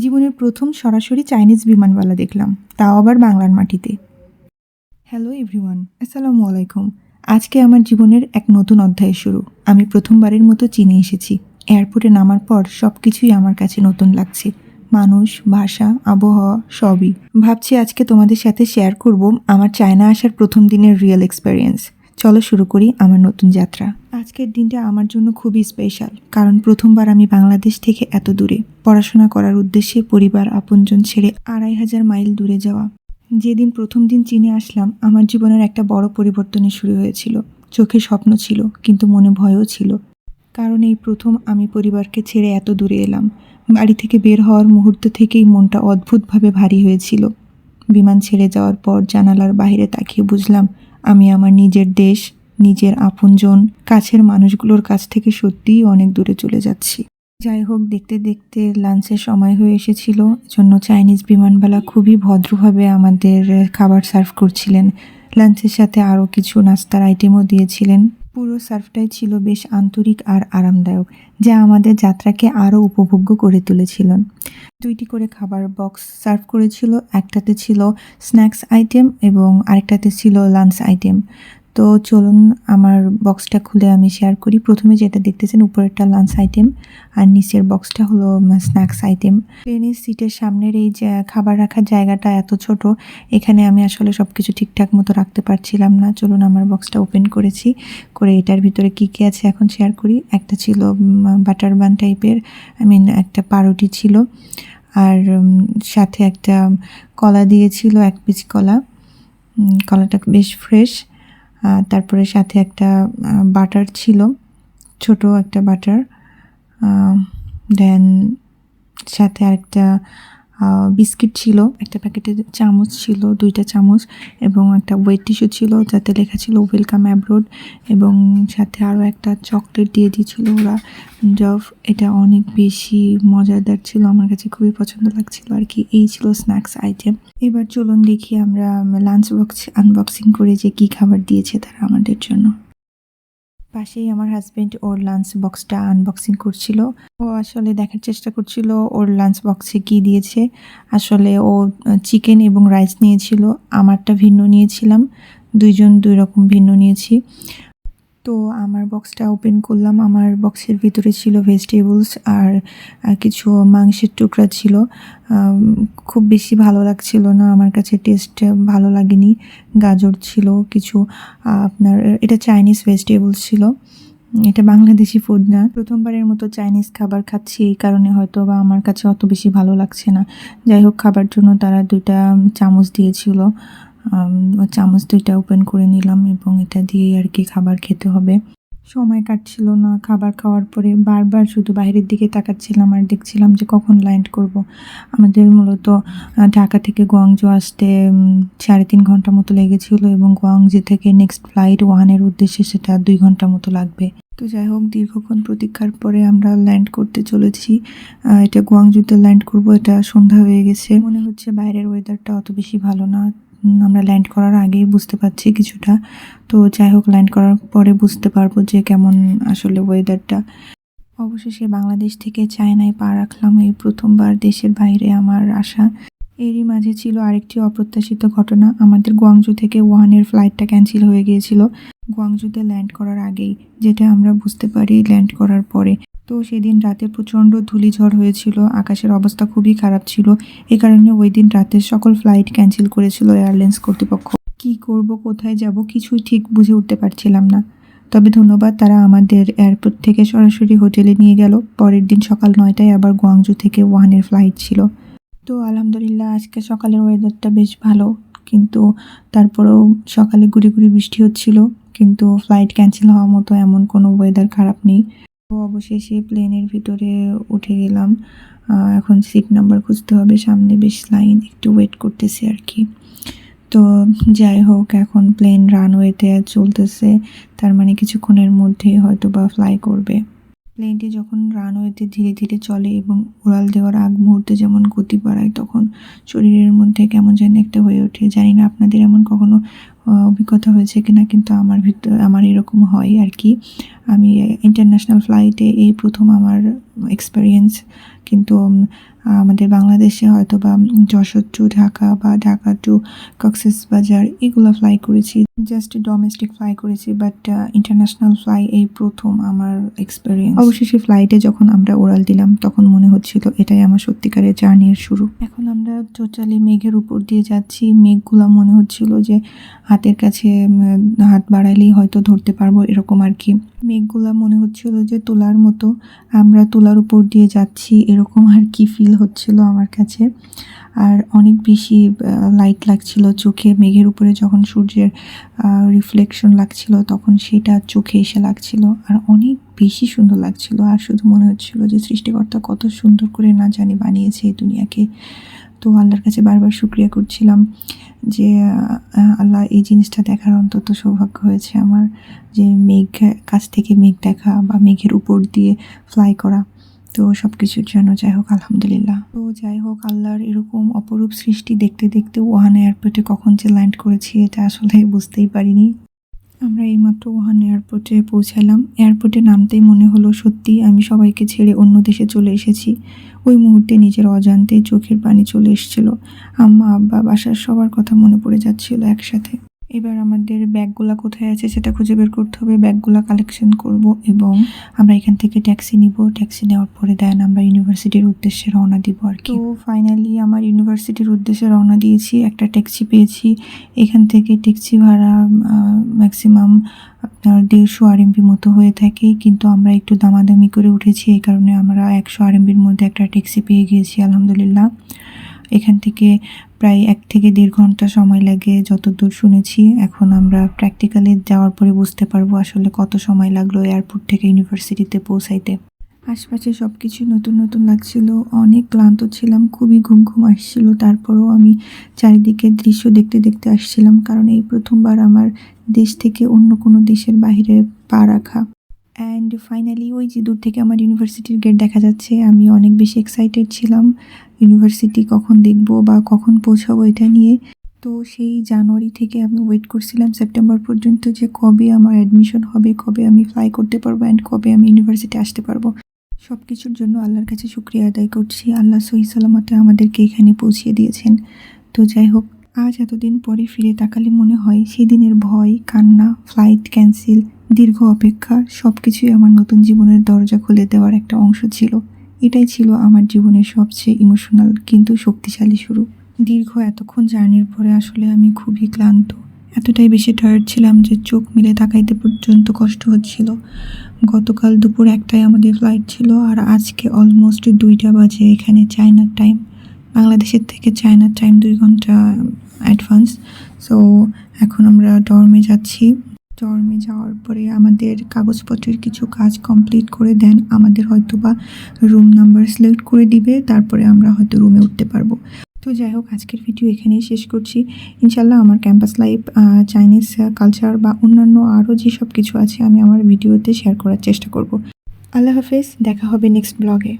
জীবনের প্রথম সরাসরি চাইনিজ বিমানবালা দেখলাম, তাও আবার বাংলার মাটিতে। হ্যালো এভরিওয়ান আসসালামু আলাইকুম। আজকে আমার জীবনের এক নতুন অধ্যায় শুরু। আমি প্রথমবারের মতো চীনে এসেছি। এয়ারপোর্টে নামার পর সব কিছুই আমার কাছে নতুন লাগছে। মানুষ, ভাষা, আবহাওয়া, সবই। ভাবছি আজকে তোমাদের সাথে শেয়ার করব আমার চায়না আসার প্রথম দিনের রিয়েল এক্সপেরিয়েন্স চলো শুরু করি আমার নতুন যাত্রা। আজকের দিনটা আমার জন্য খুবই স্পেশাল কারণ প্রথমবার আমি বাংলাদেশ থেকে এত দূরে। পড়াশোনা করার উদ্দেশ্যে পরিবার, আপনজন ছেড়ে আড়াই হাজার মাইল দূরে যাওয়া। যেদিন প্রথম দিন চীনে আসলাম, আমার জীবনের একটা বড় পরিবর্তনের শুরু হয়েছিল। চোখে স্বপ্ন ছিল, কিন্তু মনে ভয়ও ছিল। কারণ এই প্রথম আমি পরিবারকে ছেড়ে এত দূরে এলাম। বাড়ি থেকে বের হওয়ার মুহূর্ত থেকেই মনটা অদ্ভুতভাবে ভারী হয়েছিল। বিমান ছেড়ে যাওয়ার পর জানালার বাইরে তাকিয়ে বুঝলাম আমি আমার নিজের দেশ, নিজের আপনজন, কাছের মানুষগুলোর কাছ থেকে সত্যিই অনেক দূরে চলে যাচ্ছি। যাই হোক, দেখতে দেখতে লাঞ্চের সময় হয়ে এসেছিল। জন্য চাইনিজ বিমানবালা খুবই ভদ্রভাবে আমাদের খাবার সার্ভ করছিলেন। লাঞ্চের সাথে আরও কিছু নাস্তার আইটেমও দিয়েছিলেন। পুরো সার্ফটাই ছিল বেশ আন্তরিক আর আরামদায়ক, যা আমাদের যাত্রাকে আরও উপভোগ্য করে তুলেছিলেন দুইটি করে খাবার বক্স সার্ভ করেছিল, একটাতে ছিল স্ন্যাক্স আইটেম এবং আরেকটাতে ছিল লাঞ্চ আইটেম তো চলুন আমার বক্সটা খুলে আমি শেয়ার করি। প্রথমে যেটা দেখতেছেন, উপরেরটা লাঞ্চ আইটেম আর নিচের বক্সটা হলো স্ন্যাক্স আইটেম ট্রেনের সিটের সামনের এই যে, খাবার রাখার জায়গাটা এত ছোট, এখানে আমি আসলে সব কিছু ঠিকঠাক মতো রাখতে পারছিলাম না। চলুন আমার বক্সটা ওপেন করেছি, করে এটার ভিতরে কী কী আছে এখন শেয়ার করি। একটা ছিল বাটার বান টাইপের আই মিন একটা পাউরুটি ছিল। আর সাথে একটা কলা দিয়েছিল, এক পিস কলা। কলাটা বেশ ফ্রেশ তারপরে সাথে একটা বাটার ছিল ছোট একটা বাটার। দেন সাথে আরেকটা বিস্কিট ছিল, একটা প্যাকেটে চামচ ছিল, দুইটা চামচ এবং একটা ওয়েট টিস্যু ছিল, যাতে লেখা ছিল ওয়েলকাম অ্যাব্রোড এবং সাথে আরও একটা চকলেট দিয়ে দিয়েছিল ওরা। জফ, এটা অনেক বেশি মজাদার ছিল, আমার কাছে খুবই পছন্দ লাগছিল আর কি। এই ছিল স্ন্যাক্স আইটেম এবার চলুন দেখি আমরা লাঞ্চ বক্স আনবক্সিং করে যে কী খাবার দিয়েছে তারা আমাদের জন্য। পাশেই আমার হাজব্যান্ড ওর লাঞ্চ বক্সটা আনবক্সিং করছিল। ও আসলে দেখার চেষ্টা করছিল ওর লাঞ্চ বক্সে কি দিয়েছে। আসলে ও চিকেন এবং রাইস নিয়েছিল। আমারটা ভিন্ন নিয়েছিলাম। দুইজন দুই রকম ভিন্ন নিয়েছি। তো আমার বক্সটা ওপেন করলাম। আমার বক্সের ভিতরে ছিল ভেজিটেবলস আর কিছু মাংসের টুকরা ছিল। খুব বেশি ভালো লাগছিল না। আমার কাছে টেস্ট ভালো লাগেনি। গাজর ছিল কিছু। আপনার, এটা চাইনিজ ভেজিটেবলস ছিল। এটা বাংলাদেশি ফুড না। প্রথমবারের মতো চাইনিজ খাবার খাচ্ছি। এই কারণে হয়তো বা আমার কাছে অত বেশি ভালো লাগছে না। যাই হোক, খাবার জন্য তারা দুইটা চামচ দিয়েছিল। চামচ দুইটা ওপেন করে নিলাম এবং এটা দিয়ে আর কি খাবার খেতে হবে। সময় কাটছিল না, খাবার খাওয়ার পরে বারবার শুধু বাইরের দিকে তাকাচ্ছিলাম আর দেখছিলাম যে কখন ল্যান্ড করব। আমাদের মূলত ঢাকা থেকে গুয়াংজো আসতে সাড়ে তিন ঘণ্টা মতো লেগেছিল এবং গুয়াংজি থেকে নেক্সট ফ্লাইট ওয়ানের উদ্দেশ্যে সেটা দুই ঘণ্টা মতো লাগবে। তো যাই হোক, দীর্ঘক্ষণ প্রতীক্ষার পরে আমরা ল্যান্ড করতে চলেছি। এটা গোয়াংজুতে ল্যান্ড করব, এটা সন্ধ্যা হয়ে গেছে। মনে হচ্ছে বাইরের ওয়েদারটা অত বেশি ভালো না। আমরা ল্যান্ড করার আগেই বুঝতে পারছি কিছুটা। তো যাই হোক ল্যান্ড করার পরে বুঝতে পারব যে কেমন আসলে ওয়েদারটা অবশেষে বাংলাদেশ থেকে চায়নায় পা রাখলাম এই প্রথমবার দেশের বাইরে আমার আসা। এরই মাঝে ছিল আরেকটি অপ্রত্যাশিত ঘটনা। আমাদের গুয়াংজু থেকে ওয়ানের ফ্লাইটটা ক্যান্সেল হয়ে গিয়েছিল। গুয়াংজুতে ল্যান্ড করার আগেই, যেটা আমরা বুঝতে পারি ল্যান্ড করার পরে। তো সেদিন রাতে প্রচণ্ড ধূলিঝড় হয়েছিল, আকাশের অবস্থা খুবই খারাপ ছিল। এ কারণে ওই দিন রাতে সকল ফ্লাইট ক্যান্সেল করেছিল এয়ারলাইন্স কর্তৃপক্ষ। কি করব, কোথায় যাব কিছুই ঠিক বুঝে উঠতে পারছিলাম না। তবে ধন্যবাদ, তারা আমাদের এয়ারপোর্ট থেকে সরাসরি হোটেলে নিয়ে গেল। পরের দিন সকাল নয়টায় আবার গুয়াংজু থেকে ওয়ানের ফ্লাইট ছিল। তো আলহামদুলিল্লাহ, আজকে সকালের ওয়েদারটা বেশ ভালো। কিন্তু তারপরেও সকালে গুড়ি গুড়ি বৃষ্টি হচ্ছিল। কিন্তু ফ্লাইট ক্যান্সেল হওয়ার মতো এমন কোনো ওয়েদার খারাপ নেই। তো অবশেষে প্লেনের ভিতরে উঠে গেলাম। এখন সিট নাম্বার খুঁজতে হবে, সামনে বেশ লাইন, একটু ওয়েট করতেছি আর কি। তো যাই হোক, এখন প্লেন রানওয়েতে চলতেছে, তার মানে কিছুক্ষণের মধ্যেই হয়তো বা ফ্লাই করবে। প্লেনটি যখন রানওয়েতে ধীরে ধীরে চলে এবং উড়াল দেওয়ার আগ মুহূর্তে যেমন গতি বাড়ায়, তখন শরীরের মধ্যে কেমন যেন একটা হয়ে ওঠে। জানি না আপনাদের এমন কখনো অভিজ্ঞতা হয়েছে কিনা, কিন্তু আমার ভিতর আমার এরকম হয় আর কি। আমি ইন্টারন্যাশনাল ফ্লাইটে এই প্রথম আমার এক্সপেরিয়েন্স কিন্তু আমাদের বাংলাদেশে হয়তো বা যশোর টু ঢাকা বা ঢাকা টু কক্সেস বাজার এগুলো ফ্লাই করেছি। জাস্ট ডোমেস্টিক ফ্লাই করেছি বাট ইন্টারন্যাশনাল ফ্লাই এই প্রথম আমার এক্সপিরিয়েন্স অবশেষে ফ্লাইটে যখন আমরা ওড়াল দিলাম, তখন মনে হচ্ছিল এটাই আমার সত্যিকারের জার্নির শুরু। এখন আমরা টোটালি মেঘের উপর দিয়ে যাচ্ছি। মেঘগুলো মনে হচ্ছিল যে হাতের কাছে হাত বাড়াইলেই হয়তো ধরতে পারব এরকম আর কি। মেঘগুলা মনে হচ্ছিল যে তোলার মতো। আমরা তোলার উপর দিয়ে যাচ্ছি, এরকম আর কি ফিল হচ্ছিল আমার কাছে। আর অনেক বেশি লাইট লাগছিল চোখে। মেঘের উপরে যখন সূর্যের রিফ্লেকশন লাগছিল, তখন সেটা চোখে এসে লাগছিল। আর অনেক বেশি সুন্দর লাগছিল। আর শুধু মনে হচ্ছিল যে সৃষ্টিকর্তা কত সুন্দর করে না জানি বানিয়েছে এই দুনিয়াকে। তো আল্লাহর কাছে বারবার শুক্রিয়া করছিলাম যে আল্লাহ এই জিনিসটা দেখার অন্তত সৌভাগ্য হয়েছে আমার যে মেঘ কাছ থেকে মেঘ দেখা বা মেঘের উপর দিয়ে ফ্লাই করা। তো সব কিছুর জন্য যাই হোক, আলহামদুলিল্লাহ। তো যাই হোক, আল্লাহর এরকম অপরূপ সৃষ্টি দেখতে দেখতে ওহান এয়ারপোর্টে কখন যে ল্যান্ড করেছি এটা আসলে বুঝতেই পারিনি। আমরা এইমাত্র ওহান এয়ারপোর্টে পৌঁছালাম এয়ারপোর্টে নামতেই মনে হলো, সত্যি, আমি সবাইকে ছেড়ে অন্য দেশে চলে এসেছি। ওই মুহূর্তে নিজের অজান্তে চোখের পানি চলে এসেছিল। আম্মা, আব্বা, বাসার সবার কথা মনে পড়ে যাচ্ছিল একসাথে। এবার আমাদের ব্যাগগুলা কোথায় আছে সেটা খুঁজে বের করতে হবে। ব্যাগগুলা কালেকশন করব এবং আমরা এখান থেকে ট্যাক্সি নিব। ট্যাক্সি নেওয়ার পরে দেন আমরা ইউনিভার্সিটির উদ্দেশ্যে রওনা দিব আর কি। ফাইনালি আমার ইউনিভার্সিটির উদ্দেশ্যে রওনা দিয়েছি। একটা ট্যাক্সি পেয়েছি। এখান থেকে ট্যাক্সি ভাড়া ম্যাক্সিমাম আপনার দেড়শো আরএমবি মতো হয়ে থাকে। কিন্তু আমরা একটু দামাদামি করে উঠেছি। এই কারণে আমরা একশো আরএমবির মধ্যে একটা ট্যাক্সি পেয়ে গিয়েছি, আলহামদুলিল্লাহ। এখান থেকে প্রায় এক থেকে দেড় ঘণ্টা সময় লাগে যতদূর শুনেছি। এখন আমরা প্র্যাকটিক্যালি যাওয়ার পরে বুঝতে পারব আসলে কত সময় লাগল এয়ারপোর্ট থেকে ইউনিভার্সিটিতে পৌঁছাইতে। আশপাশে সব কিছু নতুন নতুন লাগছিল, অনেক ক্লান্ত ছিলাম, খুবই ঘুম ঘুম আসছিল। তারপরেও আমি চারিদিকে দৃশ্য দেখতে দেখতে আসছিলাম, কারণ এই প্রথমবার আমার দেশ থেকে অন্য কোনো দেশের বাইরে পা রাখা। অ্যান্ড ফাইনালি ওই যে দূর থেকে আমার ইউনিভার্সিটির গেট দেখা যাচ্ছে, আমি অনেক বেশি এক্সাইটেড ছিলাম। ইউনিভার্সিটি কখন দেখব বা কখন পৌঁছাবো এটা নিয়ে। তো সেই জানুয়ারি থেকে আমি ওয়েট করছিলাম সেপ্টেম্বর পর্যন্ত যে কবে আমার অ্যাডমিশন হবে, কবে আমি ফ্লাই করতে পারব অ্যান্ড কবে আমি ইউনিভার্সিটি আসতে পারব। সব কিছুর জন্য আল্লাহর কাছে শুক্রিয়া আদায় করছি। আল্লাহ সহি সালামতে আমাদেরকে এখানে পৌঁছিয়ে দিয়েছেন। তো যাই হোক, আজ এতদিন পরে ফিরে তাকালে মনে হয় সেদিনের ভয়, কান্না ফ্লাইট ক্যান্সেল দীর্ঘ অপেক্ষা সব কিছুই আমার নতুন জীবনের দরজা খুলে দেওয়ার একটা অংশ ছিল। এটাই ছিল আমার জীবনের সবচেয়ে ইমোশনাল কিন্তু শক্তিশালী শুরু। দীর্ঘ এতক্ষণ জার্নির পরে আসলে আমি খুবই ক্লান্ত। এতটাই বেশি টায়ার্ড ছিলাম যে চোখ মিলে তাকাইতে পর্যন্ত কষ্ট হচ্ছিল। গতকাল দুপুর একটায় আমাদের ফ্লাইট ছিল আর আজকে অলমোস্ট দুইটা বাজে এখানে চায়নার টাইম বাংলাদেশের থেকে চায়নার টাইম দুই ঘণ্টা অ্যাডভান্স সো এখন আমরা ডর্মে যাচ্ছি। ডর্মে যাওয়ার পরে আমাদের কাগজপত্রের কিছু কাজ কমপ্লিট করে দেন। আমাদের হয়তো বা রুম নাম্বার সিলেক্ট করে দিবে, তারপরে আমরা হয়তো রুমে উঠতে পারব। তো যাই হোক, আজকের ভিডিও এখানেই শেষ করছি। ইনশাল্লাহ আমার ক্যাম্পাস লাইফ চাইনিজ কালচার বা অন্যান্য আরও যেসব কিছু আছে, আমি আমার ভিডিওতে শেয়ার করার চেষ্টা করব। আল্লাহ হাফেজ, দেখা হবে নেক্সট ব্লগে